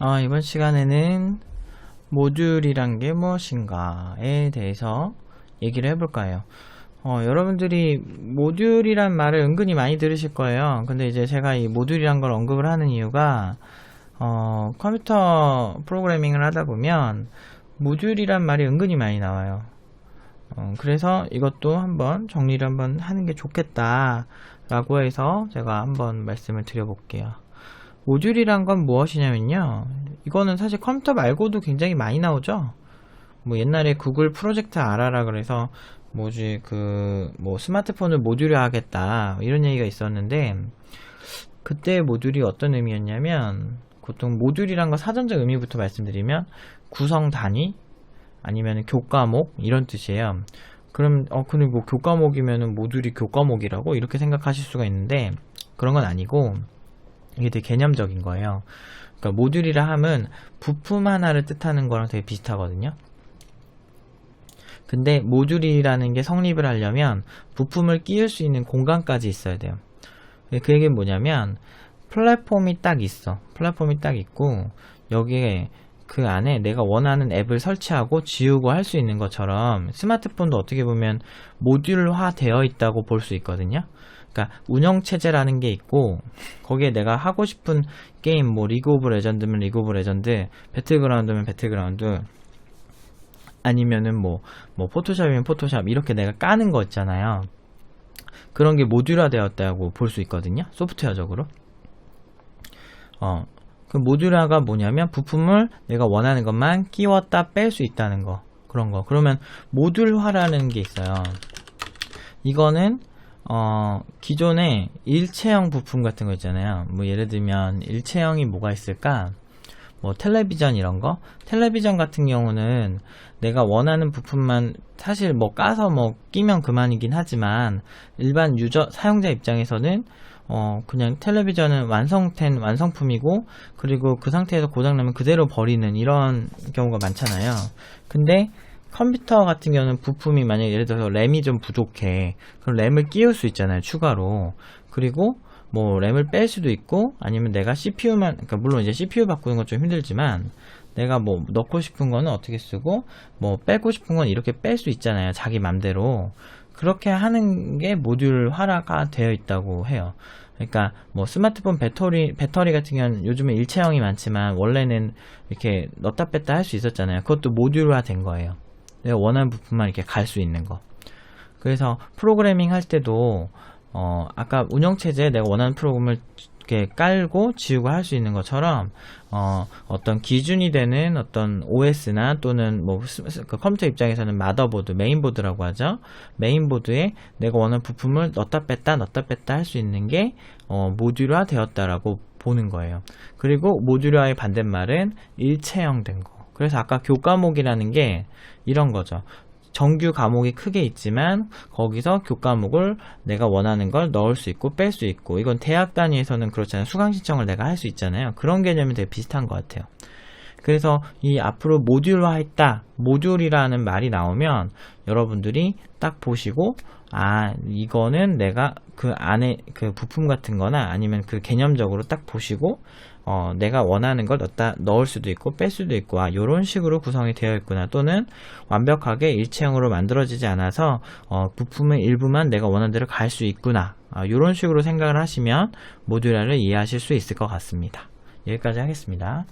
어, 이번 시간에는 모듈이란 게 무엇인가에 대해서 얘기를 해볼까 해요. 어, 여러분들이 모듈이란 말을 은근히 많이 들으실 거예요. 근데 이제 제가 이 모듈이란 걸 언급을 하는 이유가 어, 컴퓨터 프로그래밍을 하다 보면 모듈이란 말이 은근히 많이 나와요. 어, 그래서 이것도 한번 정리를 한번 하는 게 좋겠다라고 해서 제가 한번 말씀을 드려볼게요. 모듈이란 건 무엇이냐면요. 이거는 사실 컴퓨터 말고도 굉장히 많이 나오죠. 뭐 옛날에 구글 프로젝트 알아라 그래서 뭐지 그 뭐 스마트폰을 모듈화 하겠다 이런 얘기가 있었는데 그때 모듈이 어떤 의미였냐면 보통 모듈이란 거 사전적 의미부터 말씀드리면 구성 단위 아니면 교과목 이런 뜻이에요. 그럼 어 근데 뭐 교과목이면은 모듈이 교과목이라고 이렇게 생각하실 수가 있는데 그런 건 아니고 이게 되게 개념적인 거예요. 그러니까 모듈이라 함은 부품 하나를 뜻하는 거랑 되게 비슷하거든요. 근데 모듈이라는 게 성립을 하려면 부품을 끼울 수 있는 공간까지 있어야 돼요. 그 얘기는 뭐냐면 플랫폼이 딱 있어. 플랫폼이 딱 있고 여기에 그 안에 내가 원하는 앱을 설치하고 지우고 할 수 있는 것처럼 스마트폰도 어떻게 보면 모듈화 되어 있다고 볼 수 있거든요. 그러니까 운영 체제라는 게 있고 거기에 내가 하고 싶은 게임 뭐 리그 오브 레전드면 리그 오브 레전드, 배틀그라운드면 배틀그라운드 아니면은 뭐, 뭐, 포토샵이면 포토샵, 이렇게 내가 까는 거 있잖아요. 그런 게 모듈화 되었다고 볼 수 있거든요. 소프트웨어적으로. 어, 그 모듈화가 뭐냐면 부품을 내가 원하는 것만 끼웠다 뺄 수 있다는 거. 그런 거. 그러면 모듈화라는 게 있어요. 이거는, 어, 기존에 일체형 부품 같은 거 있잖아요. 뭐 예를 들면 일체형이 뭐가 있을까? 뭐 텔레비전 이런 거 텔레비전 같은 경우는 내가 원하는 부품만 사실 뭐 까서 뭐 끼면 그만이긴 하지만 일반 유저 사용자 입장에서는 어 그냥 텔레비전은 완성된 완성품이고 그리고 그 상태에서 고장나면 그대로 버리는 이런 경우가 많잖아요 근데 컴퓨터 같은 경우는 부품이 만약에 예를 들어서 램이 좀 부족해. 그럼 램을 끼울 수 있잖아요 추가로. 그리고 뭐 램을 뺄 수도 있고 아니면 내가 CPU만 그러니까 물론 이제 CPU 바꾸는 건 좀 힘들지만 내가 뭐 넣고 싶은 거는 어떻게 쓰고 뭐 빼고 싶은 건 이렇게 뺄 수 있잖아요 자기 맘대로. 그렇게 하는 게 모듈화가 되어 있다고 해요. 그러니까 뭐 스마트폰 배터리 배터리 같은 경우는 요즘에 일체형이 많지만 원래는 이렇게 넣다 뺐다 할 수 있었잖아요. 그것도 모듈화 된 거예요 내가 원하는 부품만 이렇게 갈 수 있는 거 그래서 프로그래밍 할 때도 어, 아까 운영체제에 내가 원하는 프로그램을 이렇게 깔고 지우고 할 수 있는 것처럼, 어, 어떤 기준이 되는 어떤 OS나 또는 뭐, 그 컴퓨터 입장에서는 마더보드, 메인보드라고 하죠. 메인보드에 내가 원하는 부품을 넣다 뺐다, 넣다 뺐다 할 수 있는 게, 어, 모듈화 되었다라고 보는 거예요. 그리고 모듈화의 반대말은 일체형 된 거. 그래서 아까 교과목이라는 게 이런 거죠. 정규 과목이 크게 있지만 거기서 교과목을 내가 원하는 걸 넣을 수 있고 뺄 수 있고 이건 대학 단위에서는 그렇잖아요. 수강 신청을 내가 할 수 있잖아요. 그런 개념이 되게 비슷한 것 같아요 그래서 이 앞으로 모듈화했다 모듈이라는 말이 나오면 여러분들이 딱 보시고 아 이거는 내가 그 안에 그 부품 같은 거나 아니면 그 개념적으로 딱 보시고 어, 내가 원하는 걸 넣다 넣을 수도 있고 뺄 수도 있고 아 요런 식으로 구성이 되어 있구나. 또는 완벽하게 일체형으로 만들어지지 않아서 어, 부품의 일부만 내가 원하는 대로 갈 수 있구나. 아, 요런 식으로 생각을 하시면 모듈화를 이해하실 수 있을 것 같습니다. 여기까지 하겠습니다